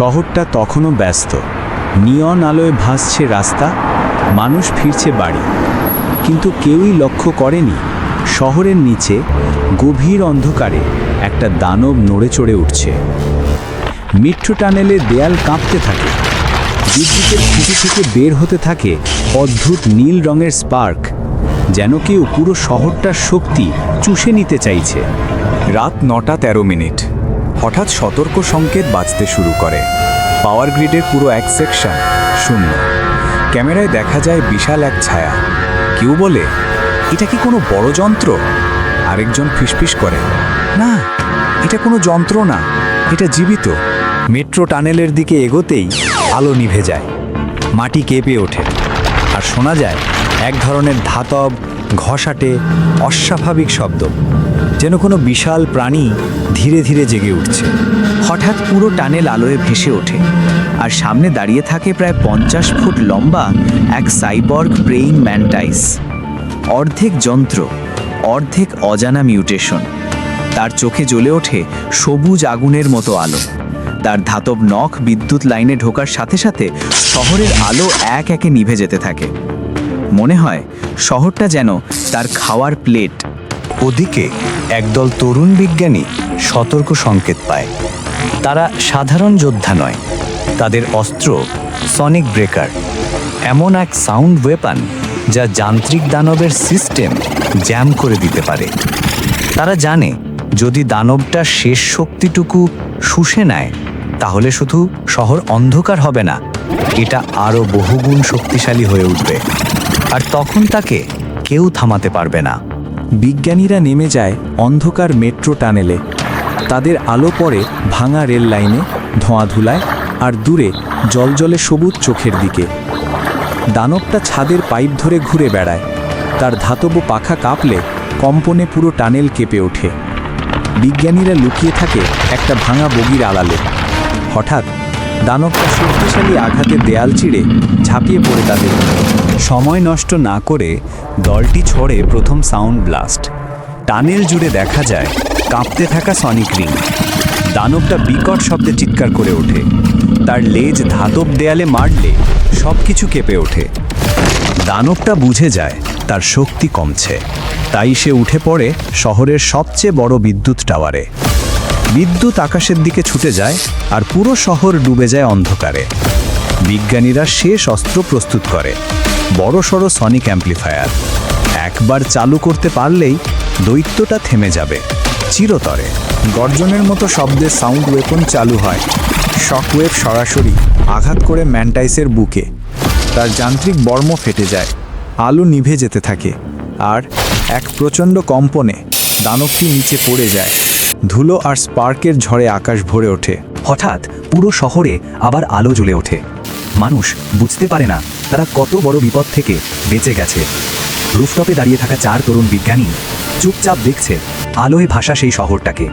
শহরটা তখনও ব্যস্ত। নিয়ন আলোয় ভাসছে রাস্তা, মানুষ ফিরছে বাড়ি। কিন্তু কেউই লক্ষ্য করেনি, শহরের নিচে গভীর অন্ধকারে একটা দানব নড়ে চড়ে উঠছে। মেট্রো টানেলে দেয়াল কাঁপতে থাকে। বিদ্যুতের খুঁটি থেকে বের হতে থাকে অদ্ভুত নীল রঙের স্পার্ক, যেন কেউ পুরো শহরটার শক্তি চুষে নিতে চাইছে। রাত নটা তেরো মিনিট। হঠাৎ সতর্ক সংকেত বাজতে শুরু করে। পাওয়ার গ্রিডের পুরো এক সেকশন শূন্য। ক্যামেরায় দেখা যায় বিশাল এক ছায়া। কেউ বলে, এটা কি কোনো বড় যন্ত্র? আরেকজন ফিসফিস করে, না, এটা কোনো যন্ত্র না, এটা জীবিত। মেট্রো টানেলের দিকে এগোতেই আলো নিভে যায়। মাটি কেঁপে ওঠে। আর শোনা যায়, এক ধরনের ধাতব ঘষাটে অস্বাভাবিক শব্দ, যেন কোনো বিশাল প্রাণী ধীরে ধীরে জেগে উঠছে। হঠাৎ পুরো টানেল আলোয় ভেসে ওঠে আর সামনে দাঁড়িয়ে থাকে প্রায় পঞ্চাশ ফুট লম্বা এক সাইবর্গ প্রেইং ম্যান্টাইস। অর্ধেক যন্ত্র, অর্ধেক অজানা মিউটেশন। তার চোখে জ্বলে ওঠে সবুজ আগুনের মতো আলো। তার ধাতব নখ বিদ্যুৎ লাইনে ঢোকার সাথে সাথে শহরের আলো এক একে নিভে যেতে থাকে। মনে হয় শহরটা যেন তার খাওয়ার প্লেট। ওদিকে একদল তরুণ বিজ্ঞানী সতর্ক সংকেত পায়। তারা সাধারণ যোদ্ধা নয়, তাদের অস্ত্র সনিক ব্রেকার। এমন এক সাউন্ড ওয়েপান যা যান্ত্রিক দানবের সিস্টেম জ্যাম করে দিতে পারে। তারা জানে, যদি দানবটা শেষ শক্তিটুকু শুষে নেয়, তাহলে শুধু শহর অন্ধকার হবে না, এটা আরও বহুগুণ শক্তিশালী হয়ে উঠবে। আর তখন তাকে কেউ থামাতে পারবে না। বিজ্ঞানীরা নেমে যায় অন্ধকার মেট্রো টানেলে। তাদের আলো পড়ে ভাঙা রেল লাইনে ধোঁয়াধুলায় আর দূরে জলজলে সবুজ চোখের দিকে। দানবটা ছাদের পাইপ ধরে ঘুরে বেড়ায়। তার ধাতব পাখা কাঁপলে কম্পনে পুরো টানেল কেঁপে ওঠে। বিজ্ঞানীরা লুকিয়ে থাকে একটা ভাঙা বগির আড়ালে। হঠাৎ দানবটা শক্তিশালী আঘাতে দেয়াল চিড়ে ঝাঁপিয়ে পড়ে তাদের। সময় নষ্ট না করে দলটি ছড়ে প্রথম সাউন্ড ব্লাস্ট। টানেল জুড়ে দেখা যায় কাঁপতে থাকা সনিক রিং। দানবটা বিকট শব্দে চিৎকার করে ওঠে। তার লেজ ধাতব দেয়ালে মারলে সব কিছু কেঁপে ওঠে। দানবটা বুঝে যায় তার শক্তি কমছে। তাই সে উঠে পড়ে শহরের সবচেয়ে বড় বিদ্যুৎ টাওয়ারে। বিদ্যুৎ আকাশের দিকে ছুটে যায় আর পুরো শহর ডুবে যায় অন্ধকারে। বিজ্ঞানীরা শেষ অস্ত্র প্রস্তুত করে। বড় সড়ো সনিক অ্যাম্প্লিফায়ার। একবার চালু করতে পারলেই দৈত্যটা থেমে যাবে। চিরতরে। গর্জনের মতো শব্দে সাউন্ড ওয়েপন চালু হয়। শকওয়েভ সরাসরি আঘাত করে ম্যান্টাইসের বুকে। তার যান্ত্রিক বর্ম ফেটে যায়। আলো নিভে যেতে থাকে। আর এক প্রচণ্ড কম্পনে দানবটি নিচে পড়ে যায়। ধুলো আর স্পার্কের ঝড়ে আকাশ ভরে ওঠে। হঠাৎ পুরো শহরে আবার আলো জ্বলে ওঠে। মানুষ বুঝতে পারে না তারা কত বড় বিপদ থেকে বেঁচে গেছে। রুফটপে দাঁড়িয়ে থাকা চার তরুণ বিজ্ঞানী চুপচাপ দেখছে আলোয় ভাষা সেই শহরটাকে।